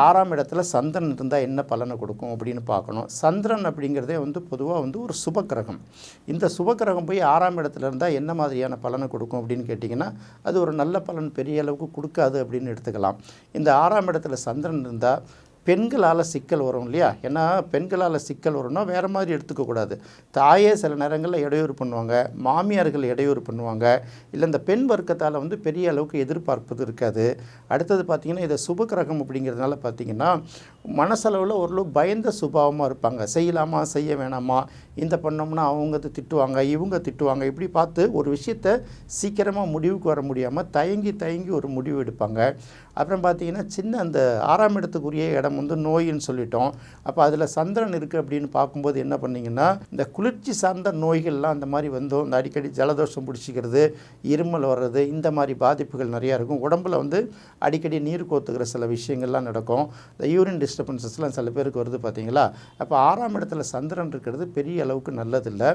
ஆறாம் இடத்துல சந்திரன் இருந்தால் என்ன பலனை கொடுக்கும் அப்படின்னு பார்க்கணும். சந்திரன் அப்படிங்கிறதே வந்து பொதுவாக வந்து ஒரு சுபக்கிரகம். இந்த சுபக்கிரகம் போய் ஆறாம் இடத்துல இருந்தால் என்ன மாதிரியான பலனை கொடுக்கும் அப்படின்னு கேட்டிங்கன்னா அது ஒரு நல்ல பலன் பெரிய அளவுக்கு கொடுக்காது அப்படின்னு எடுத்துக்கலாம். இந்த ஆறாம் இடத்துல சந்திரன் இருந்தால் பெண்களால் சிக்கல் வரும் இல்லையா? ஏன்னா பெண்களால் சிக்கல் வரும்னா வேறு மாதிரி எடுத்துக்கக்கூடாது தாயே சில நேரங்களில் இடையூறு பண்ணுவாங்க. மாமியார்கள் இடையூறு பண்ணுவாங்க. இல்லை இந்த பெண் வர்க்கத்தால் வந்து பெரிய அளவுக்கு எதிர்பார்ப்பது இருக்காது. அடுத்தது பார்த்திங்கன்னா இதை சுபகிரகம் அப்படிங்கிறதுனால பார்த்திங்கன்னா மனசளவில் ஓரளவு பயந்த சுபாவமாக இருப்பாங்க. செய்யலாமா? செய்ய வேணாமா? இந்த பண்ணோம்னா அவங்க திட்டுவாங்க இவங்க திட்டுவாங்க. இப்படி பார்த்து ஒரு விஷயத்தை சீக்கிரமாக முடிவுக்கு வர முடியாமல் தயங்கி தயங்கி ஒரு முடிவு எடுப்பாங்க. அப்புறம் பார்த்தீங்கன்னா சின்ன அந்த ஆறாம் இடத்துக்குரிய இடம் வந்து நோயின்னு சொல்லிட்டோம். அப்போ அதில் சந்திரன் இருக்குது அப்படின்னு பார்க்கும்போது என்ன பண்ணிங்கன்னா இந்த குளிர்ச்சி சார்ந்த நோய்கள்லாம் அந்த மாதிரி வந்தோம் இந்த அடிக்கடி ஜலதோஷம் பிடிச்சிக்கிறது இருமல் வர்றது இந்த மாதிரி பாதிப்புகள் நிறையா இருக்கும். உடம்புல வந்து அடிக்கடி நீர் கோத்துக்கிற சில விஷயங்கள்லாம் நடக்கும். இந்த யூரின் டிஸ்டர்பன்சஸ்லாம் சில பேருக்கு வருது பார்த்தீங்களா? அப்போ ஆறாம் இடத்துல சந்திரன் இருக்கிறது பெரிய அளவுக்கு நல்லதில்லை.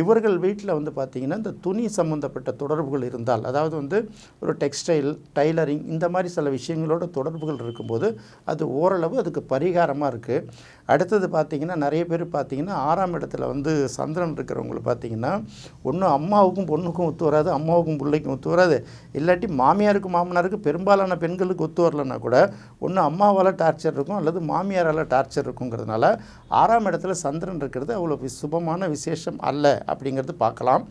இவர்கள் வீட்டில் வந்து பார்த்திங்கன்னா இந்த துணி சம்மந்தப்பட்ட தொடர்புகள் இருந்தால் அதாவது வந்து ஒரு டெக்ஸ்டைல் டைலரிங் இந்த மாதிரி சில விஷயங்களோட தொடர்புகள் இருக்கும்போது அது ஓரளவு அதுக்கு பரிகாரமாக இருக்குது அடுத்தது பார்த்திங்கன்னா நிறைய பேர் பார்த்திங்கன்னா ஆறாம் இடத்துல வந்து சந்திரன் இருக்கிறவங்களை பார்த்திங்கன்னா ஒன்றும் அம்மாவுக்கும் பொண்ணுக்கும் ஒத்து வராது அம்மாவுக்கும் பிள்ளைக்கும் ஒத்து வராது. இல்லாட்டி மாமியாருக்கும் மாமனாருக்கு பெரும்பாலான பெண்களுக்கு ஒத்து வரலன்னா கூட ஒன்று அம்மாவால் டார்ச்சர் இருக்கும் அல்லது மாமியாரால் டார்ச்சர் இருக்குங்கிறதுனால ஆறாம் இடத்துல சந்திரன் இருக்கிறது அவ்வளோ சுபமான விசேஷம் அல்ல அப்படிங்கிறது பார்க்கலாம்.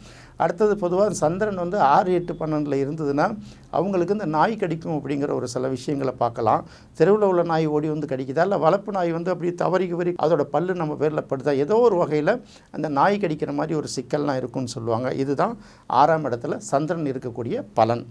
அடுத்தது பொதுவாக சந்திரன் வந்து ஆறு எட்டு பன்னெண்டில் இருந்ததுன்னா அவங்களுக்கு இந்த நாய் கடிக்கும் அப்படிங்கிற ஒரு சில விஷயங்களை பார்க்கலாம். தெருவில் உள்ள நாய் ஓடி வந்து கடிக்குதா? இல்லை வளர்ப்பு நாய் வந்து அப்படி தவறி வரி அதோட பல்லு நம்ம பேரில் படுதா? ஏதோ ஒரு வகையில் அந்த நாய் கடிக்கிற மாதிரி ஒரு சிக்கல்லாம் இருக்கும்னு சொல்லுவாங்க. இதுதான் ஆறாம் இடத்துல சந்திரன் இருக்கக்கூடிய பலன்.